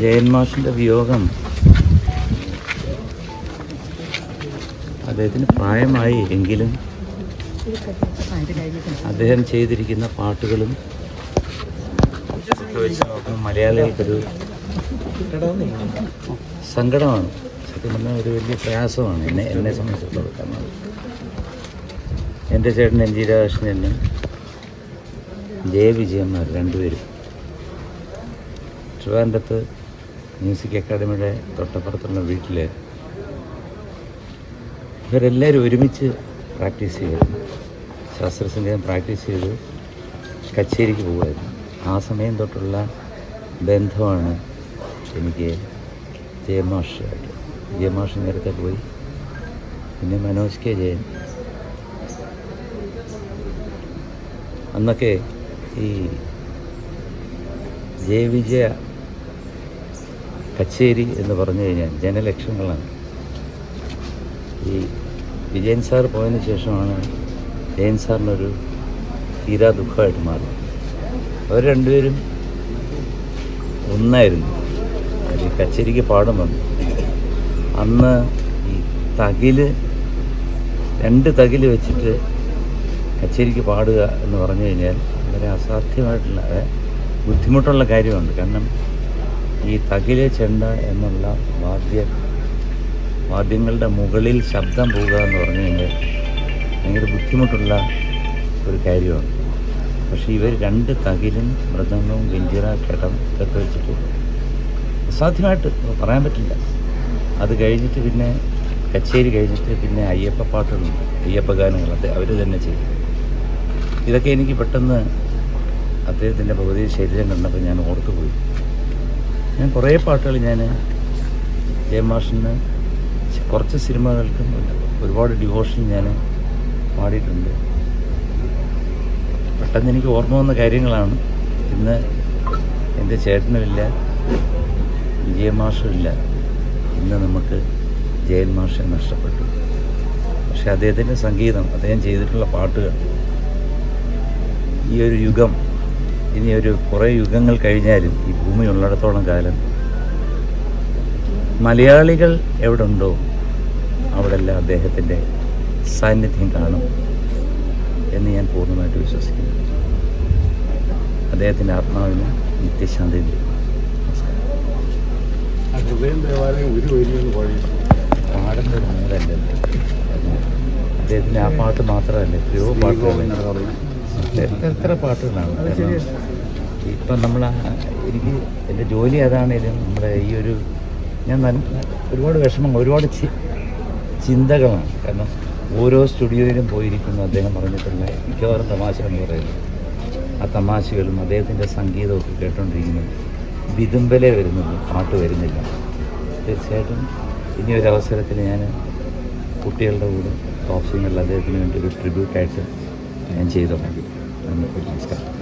ജയൻ മാഷിന്റെ വിയോഗം. അദ്ദേഹത്തിന് പ്രായമായി എങ്കിലും അദ്ദേഹം ചെയ്തിരിക്കുന്ന പാട്ടുകളും മലയാളികൾക്കൊരു സങ്കടമാണ്. സത്യം പറഞ്ഞാൽ ഒരു വലിയ പ്രയാസമാണ് എന്നെ എന്നെ സംബന്ധിച്ചിടത്തോളം. കാരണം എന്റെ ചേട്ടൻ എൻ ജി രാധാകൃഷ്ണനും ജയവിജയന്മാർ രണ്ടുപേരും. ട്രിവാൻഡ്രത്ത് മ്യൂസിക് അക്കാദമിയുടെ തൊട്ടപ്പുറത്തുള്ള വീട്ടിൽ ഇവരെല്ലാവരും ഒരുമിച്ച് പ്രാക്ടീസ് ചെയ്തു. ശാസ്ത്രസംഗീതം പ്രാക്ടീസ് ചെയ്ത്. കച്ചേരിക്ക് പോകുമായിരുന്നു ആ സമയം തൊട്ടുള്ള ബന്ധമാണ് എനിക്ക് ജയമാഷായിട്ട് ജയമാഷ് നേരത്തെ പോയി. പിന്നെ മനോജ് കെ ജയൻ. അന്നൊക്കെ ഈ ജയവിജയ കച്ചേരി എന്ന് പറഞ്ഞു കഴിഞ്ഞാൽ ജനലക്ഷങ്ങളാണ്. ഈ വിജയൻ സാർ പോയതിന് ശേഷമാണ് ജയൻ സാറിനൊരു തീരാ ദുഃഖമായിട്ട് മാറി. അവർ രണ്ടുപേരും ഒന്നായിരുന്നു. ഈ കച്ചേരിക്ക് പാടും വന്നു. അന്ന് ഈ തകിൽ രണ്ട് തകിൽ വെച്ചിട്ട് കച്ചേരിക്ക് പാടുക എന്ന് പറഞ്ഞു കഴിഞ്ഞാൽ വളരെ അസാധ്യമായിട്ടുള്ള ബുദ്ധിമുട്ടുള്ള കാര്യമുണ്ട് കാരണം ഈ തകിൽ ചെണ്ട എന്നുള്ള വാദ്യ വാദ്യങ്ങളുടെ മുകളിൽ ശബ്ദം പോവുക എന്ന് പറഞ്ഞു കഴിഞ്ഞാൽ ഭയങ്കര ബുദ്ധിമുട്ടുള്ള ഒരു കാര്യമാണ്. പക്ഷേ ഇവർ രണ്ട് തകിലും മൃദംഗവും ഗഞ്ചിറ കെടം ഇതൊക്കെ വെച്ചിട്ട് അസാധ്യമായിട്ട് പറയാൻ പറ്റില്ല. അത് കഴിഞ്ഞിട്ട് പിന്നെ കച്ചേരി കഴിഞ്ഞിട്ട് പിന്നെ അയ്യപ്പ പാട്ടുകളുണ്ട് അയ്യപ്പ ഗാനങ്ങൾ അത് അവർ തന്നെ ചെയ്യും. ഇതൊക്കെ എനിക്ക് പെട്ടെന്ന് അദ്ദേഹത്തിന്റെ ഭൗതിക ശരീരം കണ്ടപ്പോൾ ഞാൻ ഓർത്തുപോയി. ഞാൻ കുറേ പാട്ടുകൾ ഞാൻ ജയമാഷിന് കുറച്ച് സിനിമകൾക്കും ഒരുപാട് ഡിവോഷൻ ഞാൻ പാടിയിട്ടുണ്ട്. പെട്ടെന്ന് എനിക്ക് ഓർമ്മ വന്ന കാര്യങ്ങളാണ്. ഇന്ന് എന്റെ ചേട്ടനുമില്ല ഇല്ല ഇന്ന് നമുക്ക് ജയൻ മാഷെ നഷ്ടപ്പെട്ടു. പക്ഷെ അദ്ദേഹത്തിന്റെ സംഗീതം അദ്ദേഹം ചെയ്തിട്ടുള്ള പാട്ടുകൾ ഈ ഒരു യുഗം ഇനി ഒരു കുറേ യുഗങ്ങൾ കഴിഞ്ഞാലും ഈ ഭൂമി ഉള്ളിടത്തോളം കാലം മലയാളികൾ എവിടെ ഉണ്ടോ അവിടെല്ലാം അദ്ദേഹത്തിന്റെ സാന്നിധ്യം കാണും എന്ന് ഞാൻ പൂർണമായിട്ട് വിശ്വസിക്കുന്നു. അദ്ദേഹത്തിന്റെ ആത്മാവിന് നിത്യശാന്തി ഹൃദയം ദേവാലയം ഒരു വരിയൊന്ന് അദ്ദേഹത്തിന്റെ ആ പാട്ട് മാത്രമല്ല? എത്രയോ പാട്ടുകൾ എത്ര പാട്ടുകളാണ്? ഇപ്പം നമ്മൾ എനിക്ക് എന്റെ ജോലി അതാണേലും നമ്മുടെ ഈ ഒരു ഞാൻ ഒരുപാട് വിഷമം ഒരുപാട് ചിന്തകളാണ്. കാരണം ഓരോ സ്റ്റുഡിയോയിലും പോയിരിക്കുന്നു അദ്ദേഹം പറഞ്ഞിട്ടുള്ള മിക്കവാറും തമാശ എന്ന് പറയുന്നത്. ആ തമാശകളും അദ്ദേഹത്തിന്റെ സംഗീതമൊക്കെ കേട്ടോണ്ടിരിക്കുന്നു. വിതുമ്പലേ വരുന്നുള്ളൂ പാട്ട് വരുന്നില്ല. തീർച്ചയായിട്ടും ഇനി ഒരു അവസരത്തിൽ ഞാൻ കുട്ടികളുടെ കൂടെ ടോപ്സിങ്ങിൽ സിംഗറിൽ അദ്ദേഹത്തിന് വേണ്ടി ഒരു ട്രിബ്യൂട്ടായിട്ട് ഞാൻ ചെയ്തോളാം. നന്ദി നമസ്കാരം